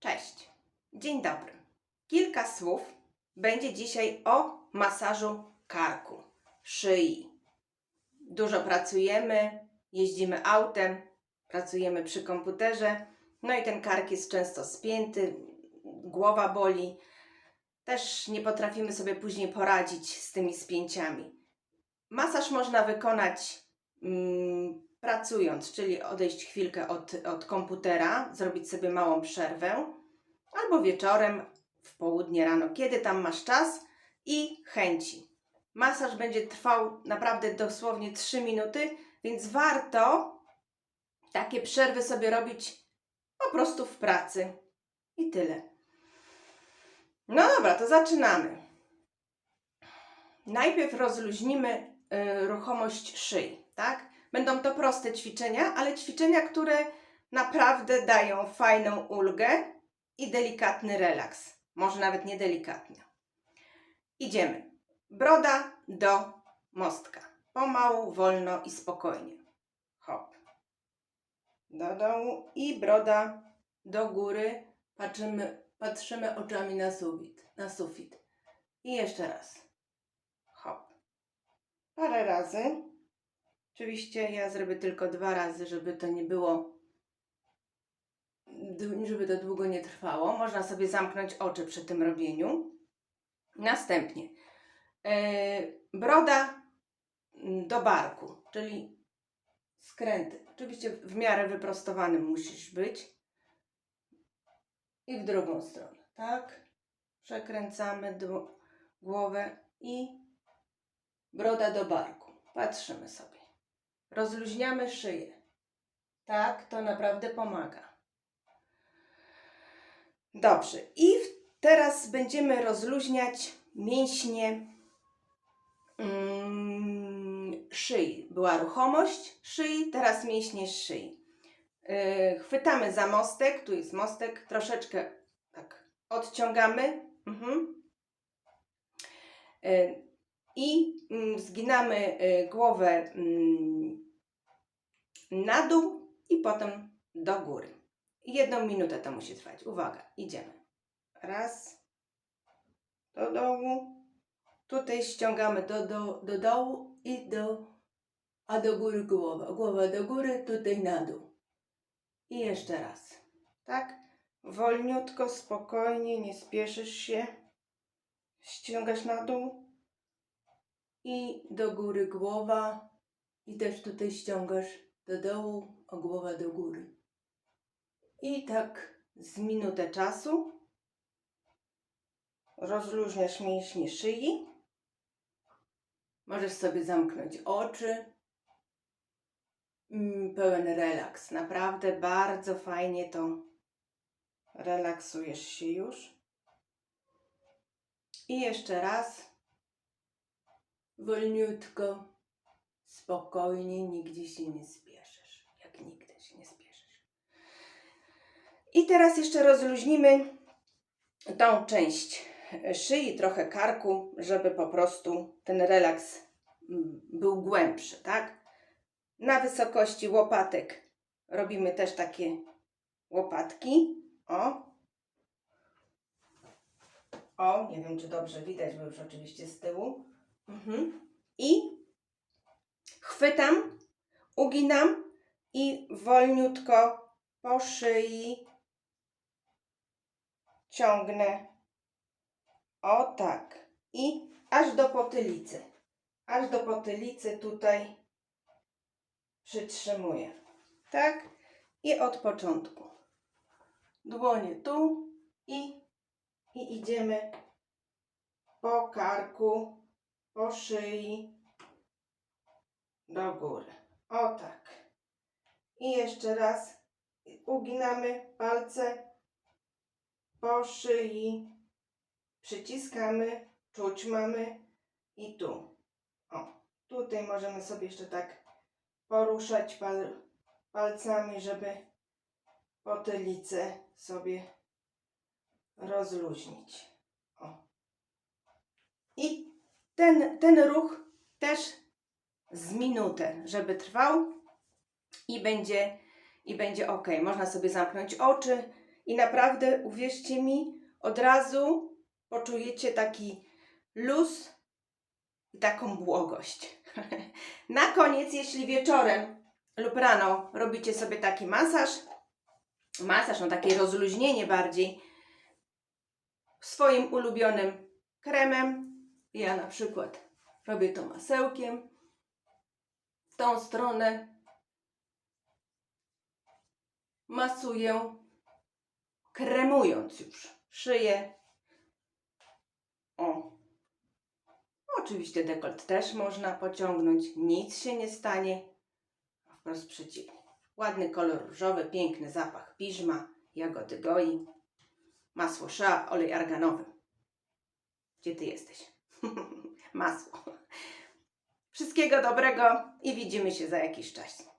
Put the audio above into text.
Cześć, dzień dobry. Kilka słów będzie dzisiaj o masażu karku, szyi. Dużo pracujemy, jeździmy autem, pracujemy przy komputerze, no i ten kark jest często spięty, głowa boli. Też nie potrafimy sobie później poradzić z tymi spięciami. Masaż można wykonać mm, pracując, czyli odejść chwilkę od, od komputera, zrobić sobie małą przerwę, albo wieczorem, w południe, rano, kiedy tam masz czas i chęci. Masaż będzie trwał naprawdę dosłownie 3 minuty, więc warto takie przerwy sobie robić po prostu w pracy. I tyle. No dobra, to zaczynamy. Najpierw rozluźnimy y, ruchomość szyi, tak? Będą to proste ćwiczenia, ale ćwiczenia, które naprawdę dają fajną ulgę i delikatny relaks. Może nawet nie delikatny. Idziemy. Broda do mostka. Pomału, wolno i spokojnie. Hop. Do dołu i broda do góry. Patrzymy, patrzymy oczami na sufit. Na sufit. I jeszcze raz. Hop. Parę razy. Oczywiście ja zrobię tylko dwa razy, żeby to nie było, żeby to długo nie trwało. Można sobie zamknąć oczy przy tym robieniu. Następnie yy, broda do barku, czyli skręty. Oczywiście w miarę wyprostowanym musisz być. I w drugą stronę, tak? Przekręcamy głowę i broda do barku. Patrzymy sobie. Rozluźniamy szyję. Tak, to naprawdę pomaga. Dobrze. I teraz będziemy rozluźniać mięśnie mm, szyi. Była ruchomość szyi, teraz mięśnie szyi. Yy, chwytamy za mostek, tu jest mostek, troszeczkę tak odciągamy. Mhm. Yy, I mm, zginamy y, głowę mm, na dół i potem do góry. Jedną minutę to musi trwać. Uwaga, idziemy. Raz, do dołu. Tutaj ściągamy do, do, do dołu i do, a do góry głowa. Głowa do góry, tutaj na dół. I jeszcze raz. Tak? Wolniutko, spokojnie, nie spieszysz się. Ściągasz na dół i do góry głowa i też tutaj ściągasz do dołu, a głowa do góry. I tak z minutę czasu rozluźniasz mięśnie szyi. Możesz sobie zamknąć oczy. Mm, Pełen relaks. Naprawdę bardzo fajnie to relaksujesz się już. I jeszcze raz wolniutko, spokojnie, nigdzie się nie spieszysz. Jak nigdy się nie spieszysz. I teraz jeszcze rozluźnimy tą część szyi, trochę karku, żeby po prostu ten relaks mm, był głębszy, tak? Na wysokości łopatek robimy też takie łopatki. O. O, nie wiem czy dobrze widać, bo już oczywiście z tyłu. Mhm. I chwytam, uginam i wolniutko po szyi ciągnę. O tak. I aż do potylicy. Aż do potylicy tutaj przytrzymuję. Tak? I od początku. Dłonie tu i, i idziemy po karku, po szyi do góry. O tak. I jeszcze raz uginamy palce po szyi, przyciskamy, czuć mamy i tu. O, tutaj możemy sobie jeszcze tak poruszać pal, palcami, żeby potylicę sobie rozluźnić. O. I ten, ten ruch też z minutę, żeby trwał i będzie, i będzie ok. Można sobie zamknąć oczy i naprawdę, uwierzcie mi, od razu poczujecie taki luz i taką błogość. Na koniec, jeśli wieczorem lub rano robicie sobie taki masaż, masaż, no takie rozluźnienie bardziej, swoim ulubionym kremem, ja na przykład robię to masełkiem, tą stronę masuję, kremując już szyję. O. Oczywiście dekolt też można pociągnąć, nic się nie stanie. A Wprost przeciwnie. Ładny kolor różowy, piękny zapach piżma, jagody goi, masło szea, olej arganowy. Gdzie ty jesteś? Masło. Wszystkiego dobrego i widzimy się za jakiś czas.